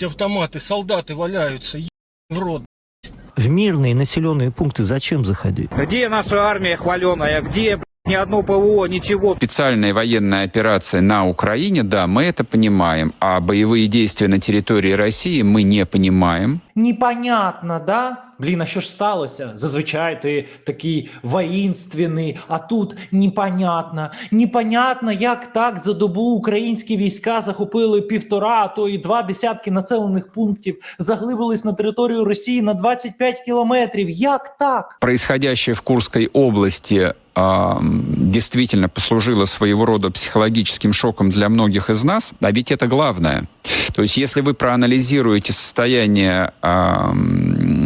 Блять, автоматы, солдаты валяются, еб в рот. В мирные населенные пункты зачем заходить? Где наша армия хваленая? Где блядь, ни одно ПВО, ничего? Специальная военная операция на Украине, да, мы это понимаем, а боевые действия на территории России мы не понимаем. Непонятно, да? Блін, а що ж сталося? Зазвичай ти такий воїнственний, а тут непонятно. Непонятно, як так за добу українські війська захопили півтора, а то і два десятки населених пунктів, заглибились на територію Росії на 25 кілометрів. Як так? Происходящее в Курской области а, м, Действительно послужило своего рода психологическим шоком для многих из нас, а ведь это главное. То есть если вы проанализируете состояние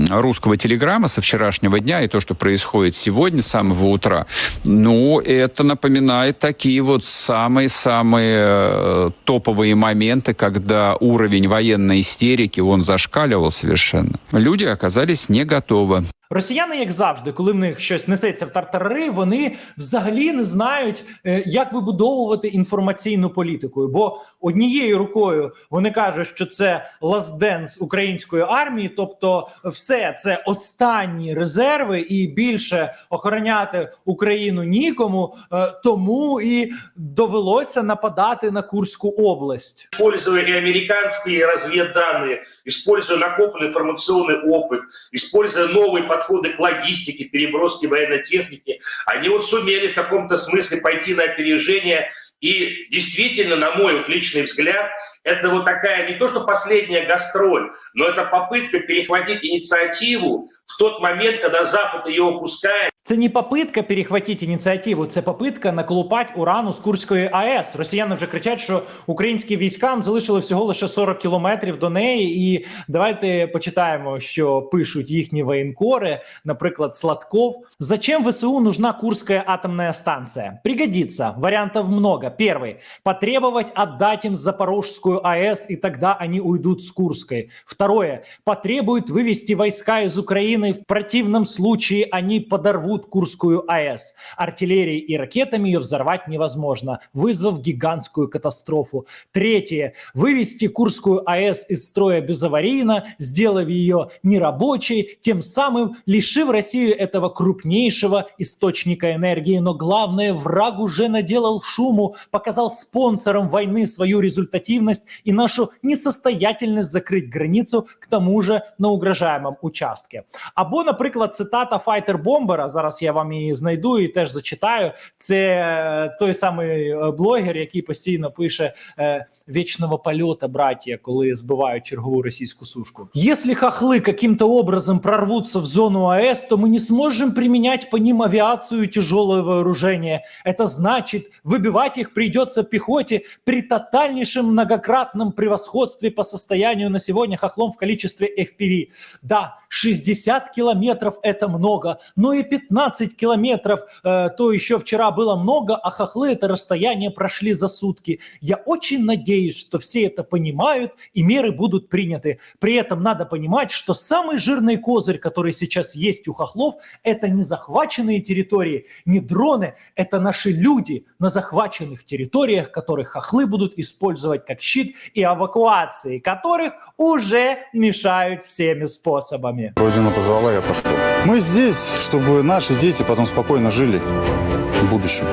русского телеграмма со вчерашнего дня и то, что происходит сегодня с самого утра, ну, это напоминает такие вот самые-самые э, топовые моменты, когда уровень военной истерики, он зашкаливал совершенно. Люди оказались не готовы. Росіяни, як завжди, коли в них щось несеться в тартарари, вони взагалі не знають, е, як вибудовувати інформаційну політику. Бо однією рукою вони кажуть, що це лазденс української армії, тобто все це останні резерви, і більше охороняти Україну нікому. Е, Тому і довелося нападати на Курську область. используя и американские разведданные, используя накопленный информационный опыт, используя новые подходы к логистике, переброске военной техники, они вот сумели в каком-то смысле пойти на опережение. И действительно, на мой вот личный взгляд, это вот такая не то что последняя гастроль, но это попытка перехватить инициативу в тот момент, когда Запад ее упускает. Це не попитка перехватити ініціативу, це попитка наколупати урану з Курської АЕС. Росіяни вже кричать, що українським військам залишили всього лише 40 кілометрів до неї. І давайте почитаємо, що пишуть їхні воєнкори, наприклад, Сладков. Зачем ВСУ нужна Курская атомная станция? Пригодится. Вариантов много. Первый. Потребовать отдать им Запорожскую АЭС, и тогда они уйдут с Курской. Второе. Потребует вывести войска из Украины. В противном случае они подорвут Курскую АЭС. Артиллерией и ракетами ее взорвать невозможно, вызвав гигантскую катастрофу. Третье. Вывести Курскую АЭС из строя безаварийно, сделав ее нерабочей, тем самым лишив Россию этого крупнейшего источника энергии. Но главное, враг уже наделал шуму, показал спонсорам войны свою результативность и нашу несостоятельность закрыть границу, к тому же на угрожаемом участке. Або, наприклад, цитата Файтер Бомбера. Зараз я вам її знайду і теж зачитаю. Це е, той самий е, блогер, який постійно пише е, вічного польота, братья, коли збивають чергову російську сушку. Если хохлы каким-то образом прорвутся в зону АЭС, то мы не сможем применять по ним авиацию и тяжелое вооружение. Это значит, выбивать их придется пехоте при тотальнейшем многократном превосходстве по состоянию на сегодня хохлом в количестве FPV. Да, 60 километров это много, но и 15 километров э, то еще вчера было много, а хохлы это расстояние прошли за сутки. Я очень надеюсь, что все это понимают и меры будут приняты. При этом надо понимать, что самый жирный козырь, который сейчас есть у хохлов, это не захваченные территории, не дроны, это наши люди на захваченных территориях, которых хохлы будут использовать как щит и эвакуации которых уже мешают всеми способами. Родина позвала, я пошел. Мы здесь, чтобы наши дети потом спокойно жили в будущем.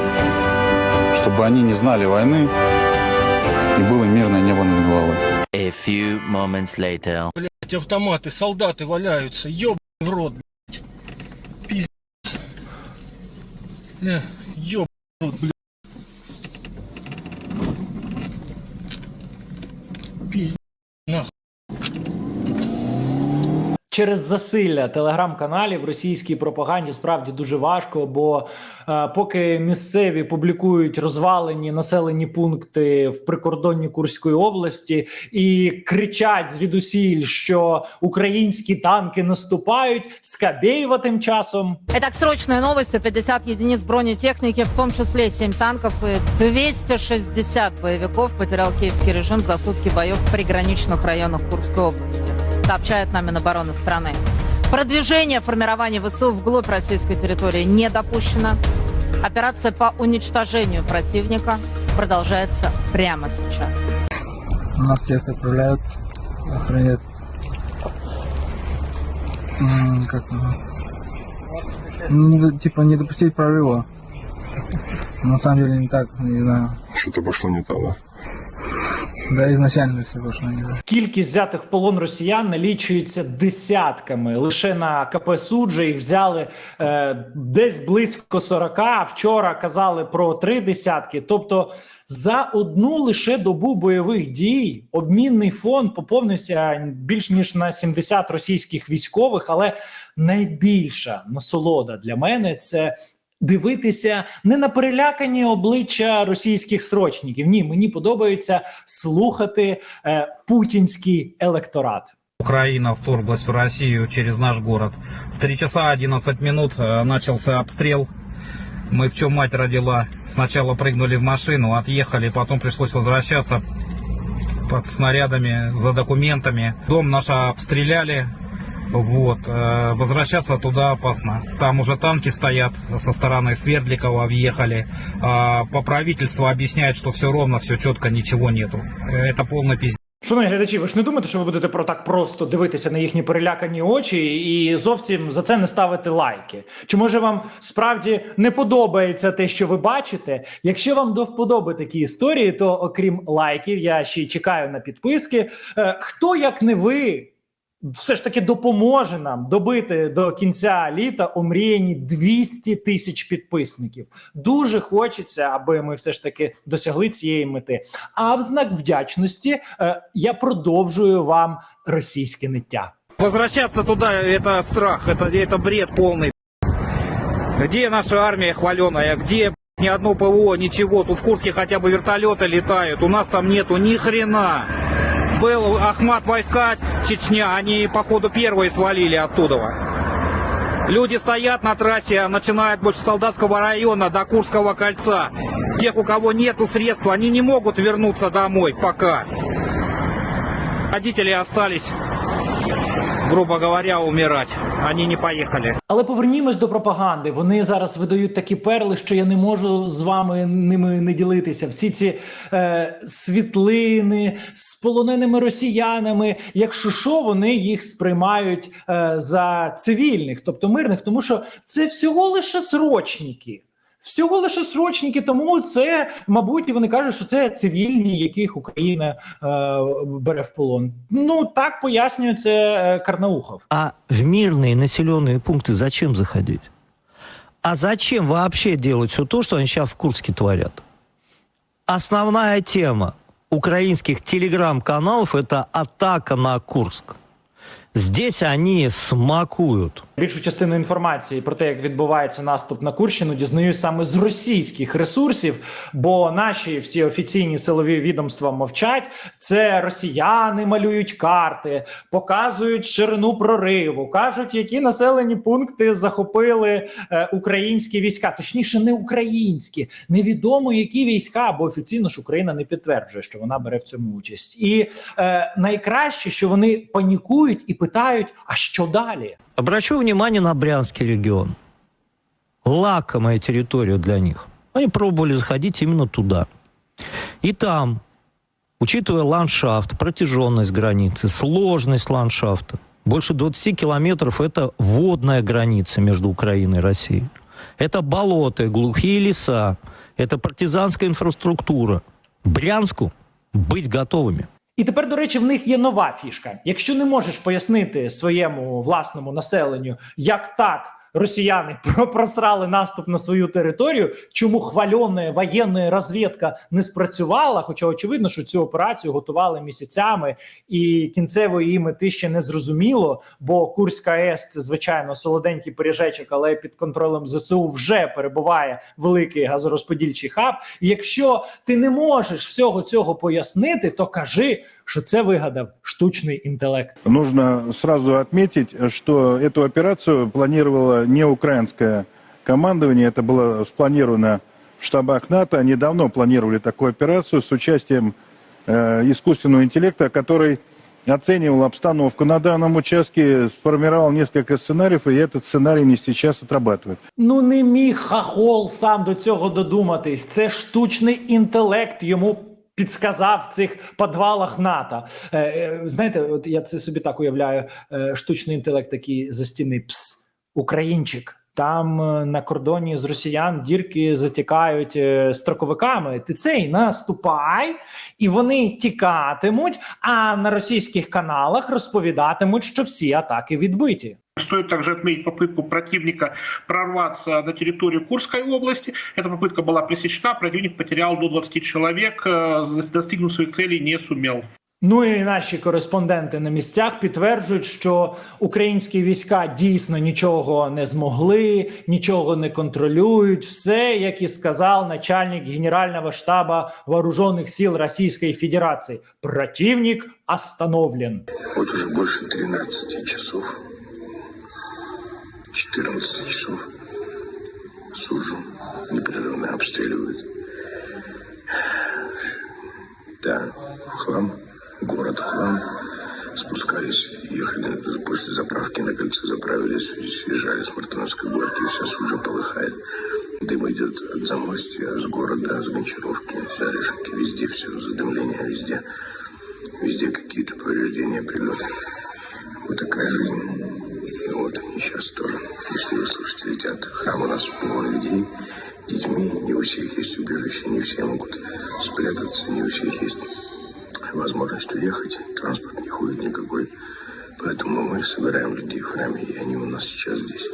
Чтобы они не знали войны и было мирное небо над головой. A few moments later. Блять, автоматы, солдаты валяются, еб в рот, блять. Пиздец. Бля, еб в рот, блядь. Через засилля телеграм-каналів російській пропаганді справді дуже важко, бо е, поки місцеві публікують розвалені населені пункти в прикордонні Курської області і кричать звідусіль, що українські танки наступають, Скабєєва тим часом Итак, срочные новости. 50 единиц бронетехники, в том числе 7 танков и 260 боевиков потерял киевский режим за сутки боев в приграничных районах Курской области, сообщает нам Минобороны страны. Продвижение формирования ВСУ вглубь российской территории не допущено. Операция по уничтожению противника продолжается прямо сейчас. Нас всех отправляют охранять. Как? Ну, типа не допустить прорыва. На самом деле не так, не знаю. Что-то пошло не так, да? Да, изначально все пошло не. Кількість взятих в полон росіян налічується десятками. Лише на КП суджа їх взяли е, десь близько 40, Вчора казали про три десятки. Тобто за одну лише добу бойових дій обмінний фонд поповнився більш ніж на 70 російських військових. Але найбільша насолода для мене це Дивитися не на перелякані обличчя російських срочників. Ні, мені подобається слухати е, путінський електорат. Украина вторглась в Россию через наш город. В 3 часа 11 минут э, начался обстрел. Мы в чем мать родила. Сначала прыгнули в машину, отъехали, потом пришлось возвращаться под снарядами за документами. Дом наш обстреляли. Вот. э, Возвращаться туда опасно. Там уже танки стоят со стороны Свердликова, въехали. А По правительству объясняют, что все ровно, все четко, ничего нету. Э, Это полный пиздец. Шановні глядачі, ви ж не думаєте, що ви будете про так просто дивитися на їхні перелякані очі і зовсім за це не ставити лайки? Чи може вам справді не подобається те, що ви бачите? Якщо вам до вподоби такі історії, то окрім лайків, я ще й чекаю на підписки. Е, хто як не ви? Все ж таки допоможе нам добити до кінця літа омріяні 200 тисяч підписників. Дуже хочеться, аби ми все ж таки досягли цієї мети. А в знак вдячності е, я продовжую вам російське ниття. Возвращаться туда это страх, это, это бред полный. Где наша армия хваленая? Где б***ь, ни одно ПВО, ничего? Тут в Курске хотя бы вертолеты летают. У нас там нету ни хрена. Был Ахмат войска Чечня, они походу первые свалили оттуда. Люди стоят на трассе, начиная от больше солдатского района до Курского кольца. Тех, у кого нету средств, они не могут вернуться домой пока. Родители остались, грубо говоря, умирать. Они не поехали. Але повернімось до пропаганди. Вони зараз видають такі перли, що я не можу з вами ними не ділитися. Всі ці е, світлини з полоненими росіянами. Якщо що, вони їх сприймають е, за цивільних, тобто мирних, тому що це всього лише срочники. Всього лише срочники, тому це, мабуть, вони кажуть, що це цивільні, яких Україна е, бере в полон. Ну так пояснює це е, Карнаухов. А в мирные населенные пункты зачем заходить? А зачем вообще делать все то, что они сейчас в Курске творят? Основная тема украинских телеграм-каналов – это атака на Курск. Здесь они смакуют. Більшу частину інформації про те, як відбувається наступ на Курщину, дізнаюсь саме з російських ресурсів, бо наші всі офіційні силові відомства мовчать. Це росіяни малюють карти, показують ширину прориву, кажуть, які населені пункти захопили е, українські війська, точніше, не українські, невідомо які війська, бо офіційно ж Україна не підтверджує, що вона бере в цьому участь. І е, найкраще, що вони панікують і питають: а що далі? Обращу внимание на Брянский регион. Лакомая территория для них. Они пробовали заходить именно туда. И там, учитывая ландшафт, протяженность границы, сложность ландшафта, больше 20 километров – это водная граница между Украиной и Россией. Это болота, глухие леса, это партизанская инфраструктура. Брянску быть готовыми. І тепер, до речі, в них є нова фішка. Якщо не можеш пояснити своєму власному населенню, як так росіяни про- просрали наступ на свою територію, чому хвальона воєнна розвідка не спрацювала? Хоча очевидно, що цю операцію готували місяцями, і кінцевої її мети ще не зрозуміло. Бо Курська АЕС це звичайно солоденький пиріжечок, але під контролем ЗСУ вже перебуває великий газорозподільчий хаб. І якщо ти не можеш всього цього пояснити, то кажи, що це вигадав штучний інтелект. Нужно сразу отметить, что эту операцию планировало не украинское командование, это было спланировано в штабах НАТО. Они давно планировали такую операцию с участием э, искусственного интеллекта, который оценивал обстановку на данном участке, сформировал несколько сценариев, и этот сценарий не сейчас отрабатывает. Ну не міг хахол сам до цього додуматись. Це штучний інтелект йому підсказав в цих підвалах НАТО. Е, е, знаєте, от я це собі так уявляю: е, штучний інтелект такий за стіни. Пс, українчик. Там е, на кордоні з росіян дірки затікають е, строковиками. Ти цей наступай, і вони тікатимуть. А на російських каналах розповідатимуть, що всі атаки відбиті. Стоит также отметить попытку противника прорваться на территорию Курской области. Эта попытка была пресечена, противник потерял до 20 человек, э, достигнуть своих целей не сумел. Ну і наші кореспонденти на місцях підтверджують, що українські війська дійсно нічого не змогли, нічого не контролюють. Все, як і сказав начальник Генерального штабу вооружених сил Російської Федерації. Противник остановлен. Вот уже больше 13 часов, 14 часов Суджу непрерывно обстреливают. Да, в хлам, город хлам. Спускались, ехали после заправки на кольце, заправились, съезжали с Мартыновской горки, вся Суджа полыхает. Дым идет от замостья, с города, с Гончаровки, с Орешки, везде все, задымление везде. Везде какие-то повреждения, прилеты. Вот такая жизнь. И вот они сейчас тоже, если вы слышите, летят. Храм у нас полон людей, детьми. Не у всех есть убежище, не все могут спрятаться, не у всех есть возможность уехать. Транспорт не ходит никакой. Поэтому мы собираем людей в храме, и они у нас сейчас здесь.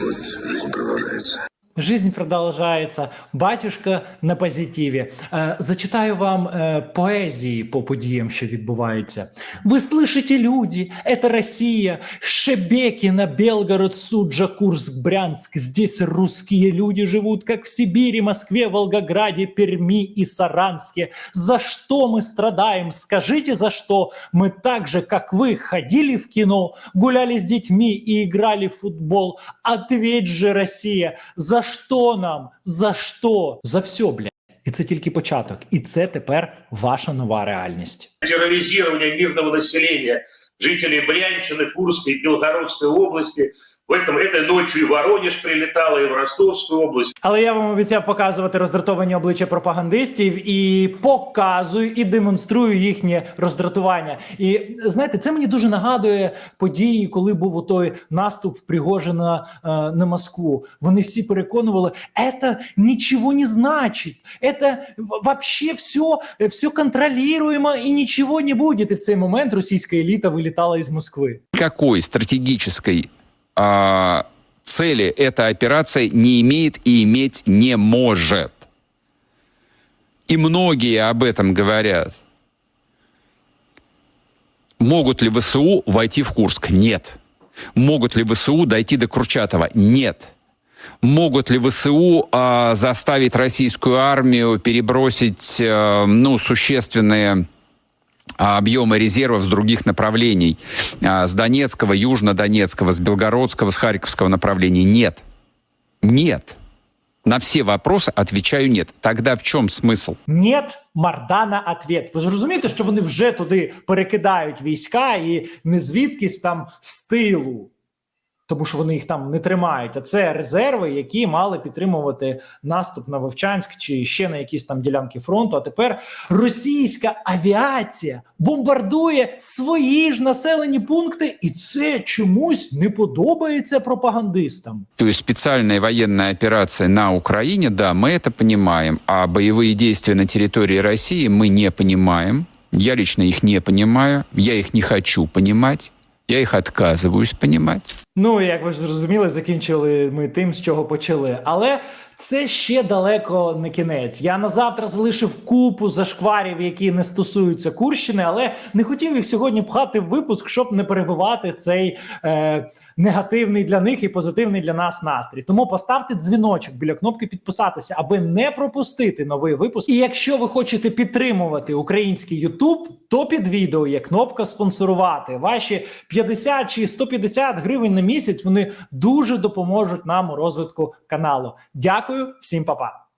Вот жизнь продолжается. Жизнь продовжується. Батюшка на позитиві. Е, зачитаю вам е, поезії по подіям, що відбуваються. Ви слышите, люди, это Россия, Шебекино, Белгород, Суджа, Курск, Брянск. Здесь русские люди живут, как в Сибири, Москве, Волгограде, Перми и Саранске. За что мы страдаем? Скажите, за что? Мы так же, как вы, ходили в кино, гуляли с детьми и играли в футбол. Ответь же, Россия, за Що нам? За що? За все, блядь. І це тільки початок. І це тепер ваша нова реальність. Тероризування мирного населення, жителів Брянщини, Курської, Білгородської области. В этом, этой ночью и в Воронеж прилетало, и в Ростовскую область. Але я вам обіцяв показувати роздратовані обличчя пропагандистів і показую і демонструю їхнє роздратування. І знаєте, це мені дуже нагадує події, коли був той наступ Пригожина е, на Москву. Вони всі переконували, це нічого не значить, це вообще все, все контролюємо і нічого не буде. І в цей момент російська еліта вилітала із Москви. Никакой стратегической а, цели эта операция не имеет и иметь не может. И многие об этом говорят. Могут ли ВСУ войти в Курск? Нет. Могут ли ВСУ дойти до Курчатова? Нет. Могут ли ВСУ а, заставить российскую армию перебросить а, ну, существенные объемы резервов с других направлений, а, с Донецкого, Южно-Донецкого, с Белгородского, с Харьковского направлений. Нет. Нет. На все вопросы отвечаю нет. Тогда в чем смысл? Нет, Мардана ответ. Ви ж розумієте, що вони вже туди перекидають війська і не звідкись там з тилу, тому що вони їх там не тримають. А це резерви, які мали підтримувати наступ на Вовчанськ чи ще на якісь там ділянки фронту. А тепер російська авіація бомбардує свої ж населені пункти, і це чомусь не подобається пропагандистам. То есть специальная военная операция на Украине, да, мы это понимаем, а боевые действия на территории России мы не понимаем. Я лично их не понимаю, я их не хочу понимать, я їх відказуюсь понімати. Ну, як ви ж зрозуміли, закінчили ми тим, з чого почали. Але це ще далеко не кінець. Я на завтра залишив купу зашкварів, які не стосуються Курщини, але не хотів їх сьогодні пхати в випуск, щоб не перебивати цей е, негативний для них і позитивний для нас настрій. Тому поставте дзвіночок біля кнопки підписатися, аби не пропустити новий випуск. І якщо ви хочете підтримувати український Ютуб, то під відео є кнопка спонсорувати. Ваші 50 чи 150 гривень на місяць вони дуже допоможуть нам у розвитку каналу. Дякую, Sim, papá.